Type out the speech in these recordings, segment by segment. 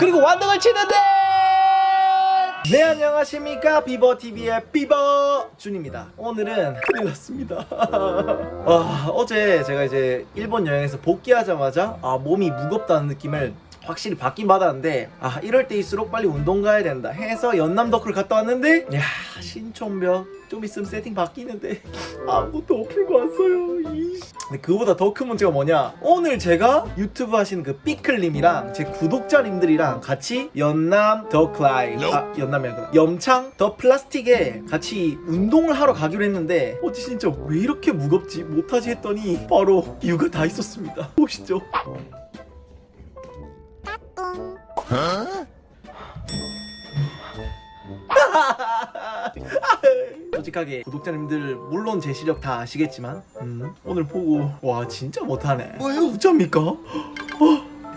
그리고 완등을 치는데! 네 안녕하십니까. 비버TV의 비버 준입니다. 오늘은 큰일 났습니다. 아, 어제 제가 이제 일본 여행에서 복귀하자마자 아, 몸이 무겁다는 느낌을 확실히 받긴 받았는데 아 이럴 때일수록 빨리 운동 가야 된다 해서 연남 덕후를 갔다 왔는데 야 신촌벽 좀 있으면 세팅 바뀌는데. 아무것도 못 풀고 왔어요 이. 근데 그보다 더 큰 문제가 뭐냐? 오늘 제가 유튜브 하시는 그 삐클님이랑 제 구독자님들이랑 같이 연남 더 클라임 아 연남이 아니라 염창 더 플라스틱에 같이 운동을 하러 가기로 했는데 어제 진짜 왜 이렇게 무겁지 못하지 했더니 바로 이유가 다 있었습니다. 보시죠 솔직하게 구독자님들 물론 제 실력 다 아시겠지만 음, 오늘 보고 와 진짜 못하네 뭐예요 우짜입니까? 어,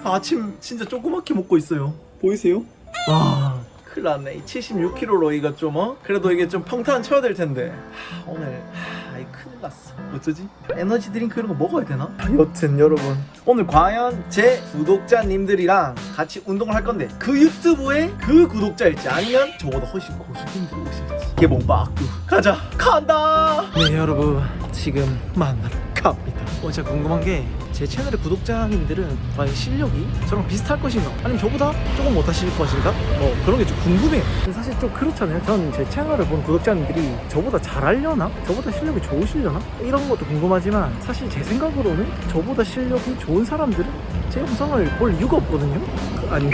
아침 진짜 조그맣게 먹고 있어요 보이세요? 와 큰일 났네 이 76kg로 이거 좀 어? 그래도 이게 좀 평탄 쳐야 될 텐데 하, 오늘 하, 이 큰일 났어. 어쩌지? 에너지 드링크 이런 거 먹어야 되나? 여튼 여러분. 오늘 과연 제 구독자님들이랑 같이 운동을 할 건데 그 유튜브에 그 구독자일지 아니면 저보다 훨씬 고수님들이 오실지. 개봉박두 가자. 간다. 네 여러분. 지금 만나러 갑니다. 어 진짜 궁금한 게 제 채널의 구독자님들은 과연 실력이 저랑 비슷할 것인가? 아니면 저보다 조금 못하실 것인가? 뭐 그런 게 좀 궁금해요. 사실 좀 그렇잖아요. 전제 채널을 본 구독자님들이 저보다 잘하려나? 저보다 실력이 좋으시려나? 이런 것도 궁금하지만 사실 제 생각으로는 저보다 실력이 좋은 사람들은 제 영상을 볼 이유가 없거든요. 그, 아니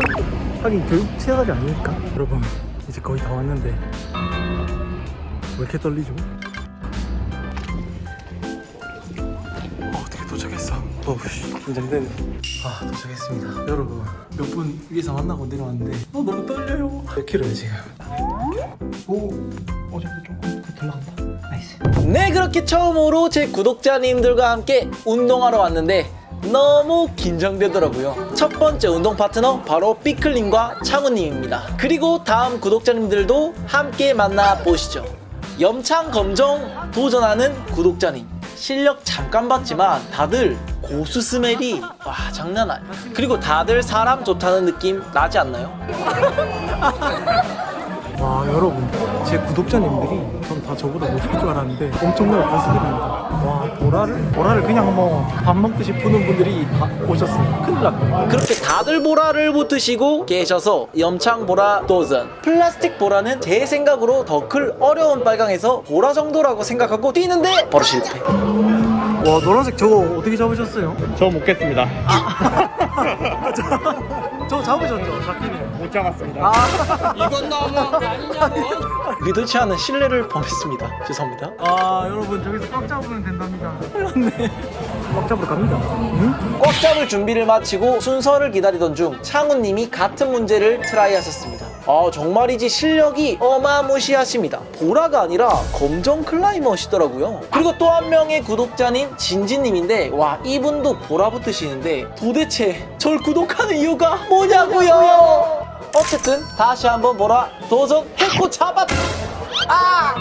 하긴 교육 채널이 아니니까? 여러분 이제 거의 다 왔는데 왜 이렇게 떨리죠? 어? 어우씨 긴장되네. 아 도착했습니다. 여러분 몇 분 위에서 만나고 내려왔는데 어 너무 떨려요. 몇 킬로야 지금? 오 어제보다 조금 더 올라간다. 나이스. 네 그렇게 처음으로 제 구독자님들과 함께 운동하러 왔는데 너무 긴장되더라고요. 첫 번째 운동 파트너 바로 삐클님과 창우님입니다. 그리고 다음 구독자님들도 함께 만나보시죠. 염창 검정 도전하는 구독자님 실력 잠깐 봤지만 다들 고수 스멜이 와 장난 아니야 그리고 다들 사람 좋다는 느낌 나지 않나요? 와 여러분. 제 구독자님들이 전 다 저보다 못할 줄 알았는데 엄청나게 고수들입니다. 와 보라를 보라를 그냥 뭐 밥 먹듯이 푸는 분들이 다 오셨어요 큰일 났네. 그렇게 다들 보라를 붙으시고 계셔서 염창 보라 도전. 플라스틱 보라는 제 생각으로 더 클 어려운 빨강에서 보라 정도라고 생각하고 뛰는데 바로 실패. 와 노란색 저거 어떻게 잡으셨어요? 저 먹겠습니다. 저 잡으셨죠? 잡기는 못 잡았습니다. 의도치 않은 신뢰를 범했습니다. 죄송합니다. 아 여러분 저기서 꽉 잡으면 된답니다. 큰일 났네. 꽉 잡으러 갑니다. 응? 꽉 잡을 준비를 마치고 순서를 기다리던 중 창우님이 같은 문제를 트라이 하셨습니다 아 정말이지 실력이 어마무시하십니다. 보라가 아니라 검정 클라이머시더라고요. 그리고 또 한 명의 구독자님 진진님인데 와 이분도 보라 붙으시는데 도대체 절 구독하는 이유가 뭐냐고요? 어쨌든 다시 한번 보라 도전했고 잡았 아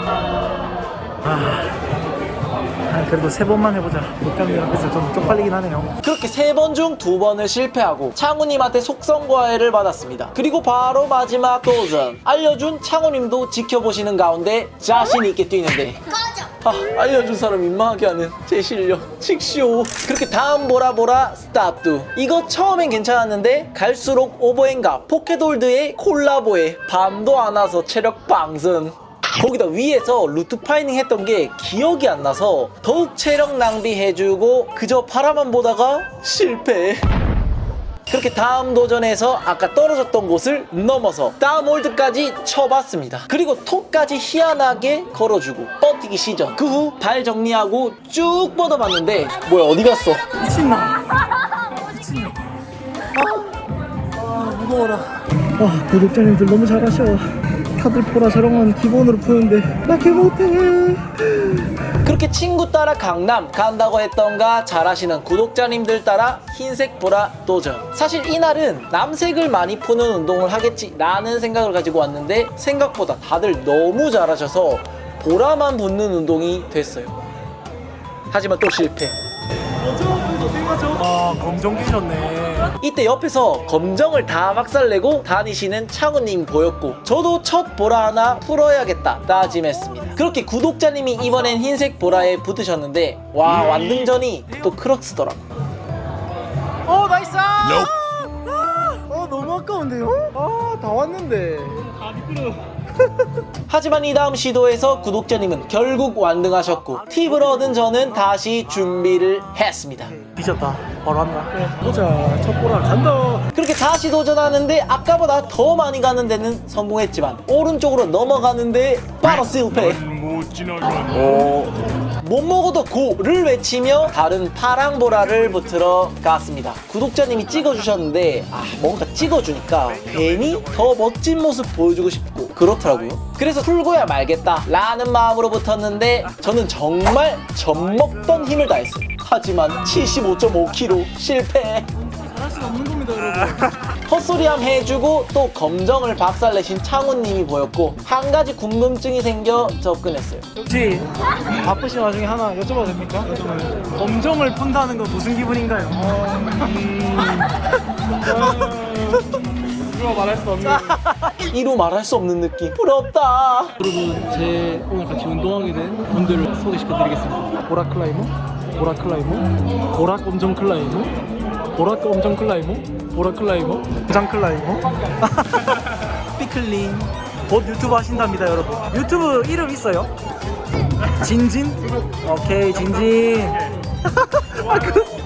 그래도 세 번만 해보자 독감이 앞에서 좀 쪽팔리긴 하네요 그렇게 세 번 중 두 번을 실패하고 창우님한테 속성 과외를 받았습니다. 그리고 바로 마지막 도전. 알려준 창우님도 지켜보시는 가운데 자신 있게 뛰는데. 아, 알려준 사람 민망하게 하는 제 실력. 칙쇼. 그렇게 다음 보라 보라 스타트. 이거 처음엔 괜찮았는데 갈수록 오버행과 포켓홀드의 콜라보에 밤도 안 와서 체력 방선. 거기다 위에서 루트 파이닝 했던 게 기억이 안 나서 더욱 체력 낭비해주고 그저 바라만 보다가 실패. 그렇게 다음 도전에서 아까 떨어졌던 곳을 넘어서 다음 홀드까지 쳐봤습니다. 그리고 톱까지 희한하게 걸어주고 버티기 시전. 그 후 발 정리하고 쭉 뻗어봤는데 뭐야 어디 갔어? 미친나 미친나 아 무거워라 와 구독자님들 너무 잘하셔 다들 보라 저런 건 기본으로 푸는데 나게 못해 그렇게 친구 따라 강남 간다고 했던가 잘하시는 구독자님들 따라 흰색 보라 도전. 사실 이날은 남색을 많이 푸는 운동을 하겠지라는 생각을 가지고 왔는데 생각보다 다들 너무 잘하셔서 보라만 붙는 운동이 됐어요. 하지만 또 실패. 어떻게 가죠? 아 검정 끼셨네 이때 옆에서 검정을 다 박살내고 다니시는 창우님 보였고 저도 첫 보라 하나 풀어야겠다 다짐했습니다. 그렇게 구독자님이 이번엔 흰색 보라에 붙으셨는데 와 완등전이 또 크럭스더라 어 나이스! 아, 아 너무 아까운데요? 아 다 왔는데. 아 미끄러 하지만 이 다음 시도에서 구독자님은 결국 완등하셨고 팁을 얻은 저는 다시 준비를 했습니다. 뒤졌다. 바로 한다. 보자 첫 보라 간다. 그렇게 다시 도전하는데 아까보다 더 많이 가는 데는 성공했지만 오른쪽으로 넘어가는데 바로 실패 못 먹어도 고를 외치며 다른 파랑보라를 붙으러 갔습니다. 구독자님이 찍어주셨는데 아 뭔가 찍어주니까 괜히 더 멋진 모습 보여주고 싶고 그렇더라고요. 그래서 풀고야 말겠다 라는 마음으로 붙었는데 저는 정말 젖먹던 힘을 다했어요. 하지만 75.5kg 실패. 잘할 수 없는 겁니다 여러분 헛소리함 해주고 또 검정을 박살내신 창훈님이 보였고 한 가지 궁금증이 생겨 접근했어요. 혹시 바쁘신 와중에 하나 여쭤봐도 됩니까? 검정을 푼다는 건 무슨 기분인가요? 이거 말할 수 없는 이루 말할 수 없는 느낌. 부럽다. 여러분 제 오늘 같이 운동하게 된 분들을 소개시켜드리겠습니다 보라 클라이머 보라 클라이머 보라 검정 클라이머 보라 검정 클라이머? 보라 클라이머? 검정 클라이머? 피클린. 곧 유튜브 하신답니다 여러분. 유튜브 이름 있어요? 진진? 오케이 진진. 아, 그...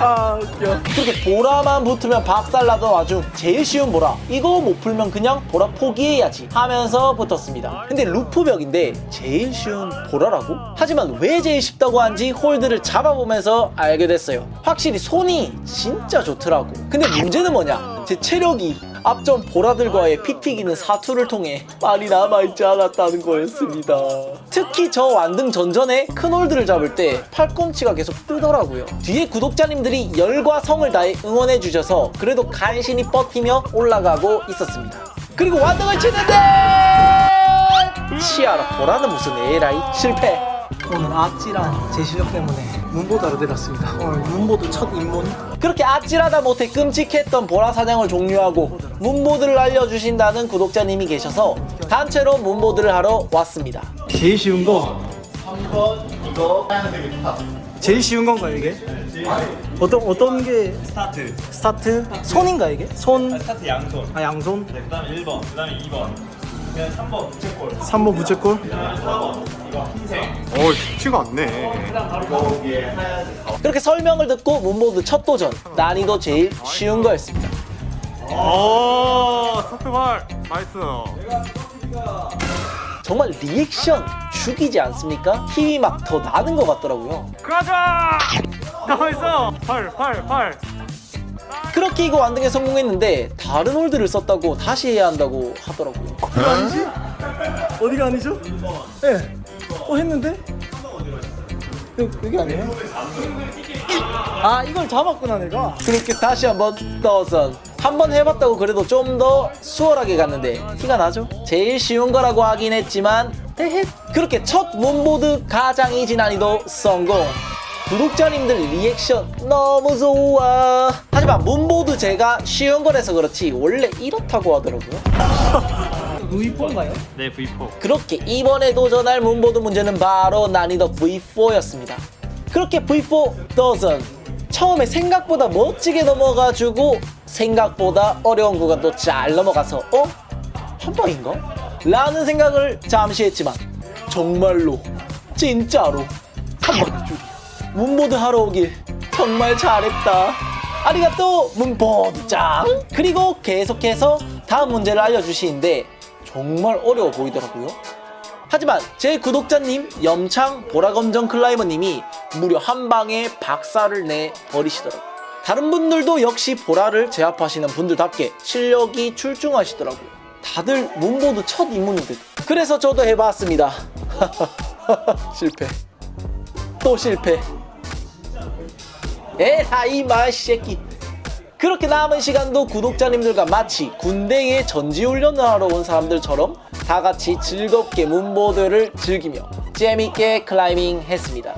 아 웃겨. 그렇게 보라만 붙으면 박살나던 와중 제일 쉬운 보라. 이거 못 풀면 그냥 보라 포기해야지 하면서 붙었습니다. 근데 루프벽인데 제일 쉬운 보라라고? 하지만 왜 제일 쉽다고 한지 홀드를 잡아보면서 알게 됐어요. 확실히 손이 진짜 좋더라고. 근데 문제는 뭐냐? 제 체력이 앞전 보라들과의 피 튀기는 사투를 통해 많이 남아있지 않았다는 거였습니다. 특히 저 완등 전전에 큰 홀드를 잡을 때 팔꿈치가 계속 뜨더라고요. 뒤에 구독자님들이 열과 성을 다해 응원해 주셔서 그래도 간신히 버티며 올라가고 있었습니다. 그리고 완등을 치는데 치아라 보라는 무슨 에라이? 실패 오늘 아찔한 제 실력 때문에 문보다로 내렸습니다. 오늘 문보도 첫 입문. 그렇게 아찔하다 못해 끔찍했던 보라 사냥을 종료하고 문보드를 알려주신다는 구독자님이 계셔서 단체로 문보드를 하러 왔습니다 제일 쉬운 거. 제일 쉬운 건가 이게? 어떤 어떤 게 스타트. 스타트? 손인가 이게? 손. 스타트 양손. 아 양손. 네, 그 다음에 1번, 그 다음에 2번. 그다음에 3번 부채꼴. 3번 부채꼴. 4번 이거 흰색. 어 쉽지가 않네. 그렇게 설명을 듣고 문보드 첫 도전 난이도 제일 쉬운 거였습니다 오 스타트발 나이스. 정말 리액션 죽이지 않습니까? 힘이 막 더 나는 것 같더라고요 가자. 가만 있어. 팔, 팔, 팔. 그렇게 이거 완등에 성공했는데 다른 홀드를 썼다고 다시 해야 한다고 하더라고요 이거 아니지? 어디가 아니죠? 예. 네. 어 했는데? 여- 여기 아니에요? 아 이걸 잡았구나 내가. 그렇게 다시 한번 도전 한번 해봤다고 그래도 좀 더 수월하게 갔는데 티가 나죠? 제일 쉬운 거라고 하긴 했지만 헤헷 그렇게 첫 문보드 가장 이지 난이도 성공 구독자님들 리액션 너무 좋아 하지만 문보드 제가 쉬운 거라서 그렇지 원래 이렇다고 하더라고요 V4인가요? 네, V4. 그렇게 이번에 도전할 문보드 문제는 바로 난이도 V4였습니다. 그렇게 V4 도전 처음에 생각보다 멋지게 넘어가지고 생각보다 어려운 구간도 잘 넘어가서 어? 한 방인가? 라는 생각을 잠시 했지만 정말로 진짜로 한줄 문보드 하러 오길 정말 잘했다. 아리가또 문보드 짱. 그리고 계속해서 다음 문제를 알려주시는데 정말 어려워 보이더라고요. 하지만 제 구독자님 염창 보라검정 클라이머님이 무려 한 방에 박살을 내 버리시더라고요. 다른 분들도 역시 보라를 제압하시는 분들답게 실력이 출중하시더라고요. 다들 문보드 첫 입문인데 그래서 저도 해봤습니다. 실패. 또 실패 에라이 마새끼 그렇게 남은 시간도 구독자님들과 마치 군대에 전지훈련을 하러 온 사람들처럼 다 같이 즐겁게 문보드를 즐기며 재밌게 클라이밍 했습니다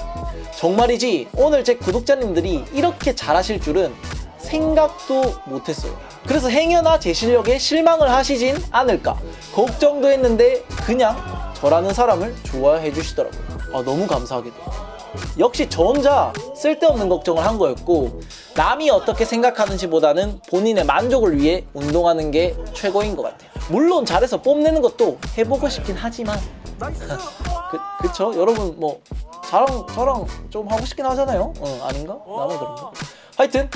정말이지 오늘 제 구독자님들이 이렇게 잘하실 줄은 생각도 못했어요. 그래서 행여나 제 실력에 실망을 하시진 않을까 걱정도 했는데 그냥 저라는 사람을 좋아해 주시더라고요. 아, 너무 감사하게도. 역시 저 혼자 쓸데없는 걱정을 한 거였고 남이 어떻게 생각하는지보다는 본인의 만족을 위해 운동하는 게 최고인 것 같아요. 물론 잘해서 뽐내는 것도 해보고 싶긴 하지만 그, 그쵸 여러분 뭐 저랑 저랑 좀 하고 싶긴 하잖아요 어, 아닌가? 나는 그런가? 하여튼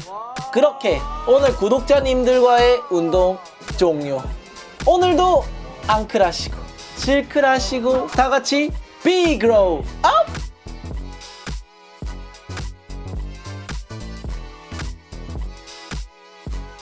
그렇게 오늘 구독자님들과의 운동 종료 오늘도 앙클 하시고 실클 하시고 다 같이 비그로우 업